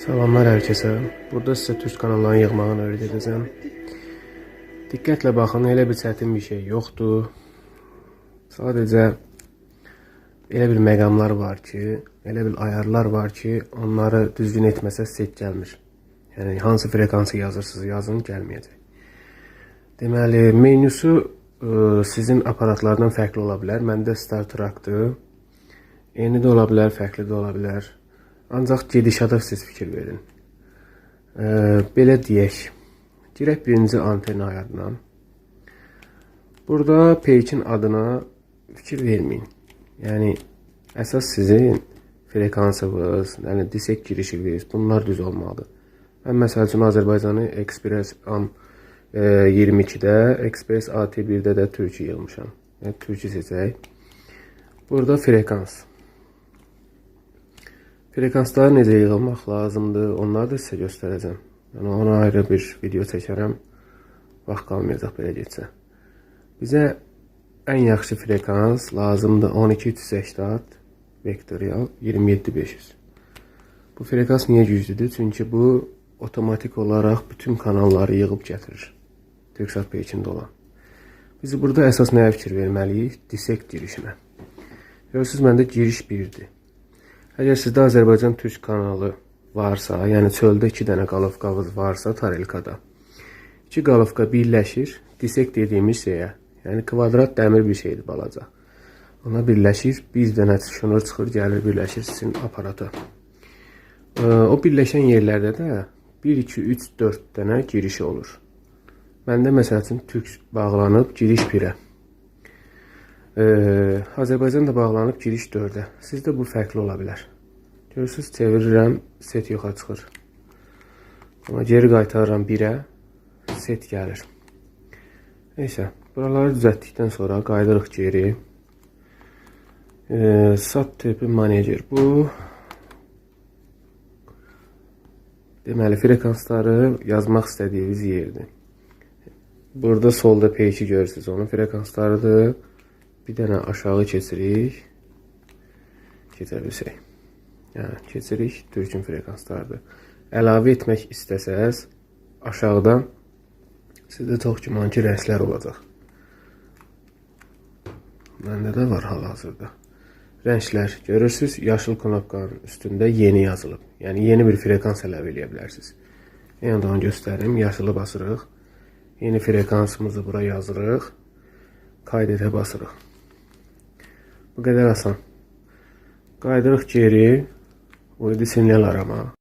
Salamlar hər kəsə. Burada sizə türk kanallarını yığmağını öyrədəcəm. Diqqətlə baxın, elə bir çətin bir şey yoxdur. Sadəcə elə bir məqamlar var ki, elə bir ayarlar var ki, onları düzgün etməsəz set gəlmir. Yəni hansı frekansı yazırsınız, yazın gəlməyəcək. Deməli, menüsü ə, sizin aparatlardan fərqli ola bilər. Məndə Star Trek-dır. Eyni də ola bilər, fərqli də ola bilər. Ancaq gedişata siz fikir verin. Ə, belə deyək. Girək birinci anten ayarına. Burada peykin adına fikir verməyin. Yəni əsas sizin frekansınız, yəni disek girişiniz, bunlar düz olmalıdır. Mən məsəl üçün Azərbaycanı Express Am e, 22-də, Express AT1-də də türkü yığmışam. Yəni türkü seçək. Burada frekans. Frekansları necə yığılmaq lazımdır, onları da sizə göstərəcəm. Yəni ona ayrı bir video çəkərəm. Vaxt qalmayacaq belə getsə. Bizə ən yaxşı frekans lazımdır 12380 vektorial 27500. Bu frekans niyə güclüdür? Çünki bu otomatik olaraq bütün kanalları yığıb gətirir. Türksat peyçində olan. Biz burada əsas nəyə fikir verməliyik? Disek girişinə. Görürsüz, məndə giriş 1-dir. Əgər sizdə Azərbaycan türk kanalı varsa, yəni çöldə 2 dənə qalovkavız varsa tarelkada. 2 qalovka birləşir disek dediyimiz şeyə. Yəni kvadrat dəmir bir şeydir balaca. Ona birləşir, bir dənə şunur çıxır, gəlir birləşir sizin aparata. O birləşən yerlərdə də 1 2 3 4 dənə girişi olur. Məndə məsəl üçün türk bağlanıb giriş 1-ə. Azərbaycan da bağlanıb giriş 4-ə. Sizdə bu fərqli ola bilər. Görürsüz, çevirirəm, set yoxa çıxır. Amma geri qaytarıram 1-ə, set gəlir. Neysə, buraları düzəltdikdən sonra qayıdırıq geri. Ee, sat tipi manager bu. Deməli, frekansları yazmaq istədiyiniz yerdir. Burada solda P2 görürsünüz, onun frekanslarıdır. Bir dənə aşağı keçirik. Keçə bilsək. Yəni, keçirik, türkün frekanslarıdır. Əlavə etmək istəsəz, aşağıdan sizdə çox güman ki, rəngslər olacaq. Məndə də var hal-hazırda. Rənglər görürsüz, yaşıl knopkanın üstündə yeni yazılıb. Yəni yeni bir frekans əlavə edə bilərsiniz. Yəni onu göstərim. Yaşılı basırıq. Yeni frekansımızı bura yazırıq. Kaydedə basırıq. Bu qədər asan. Qayıdırıq geri. Uydu sinyal arama.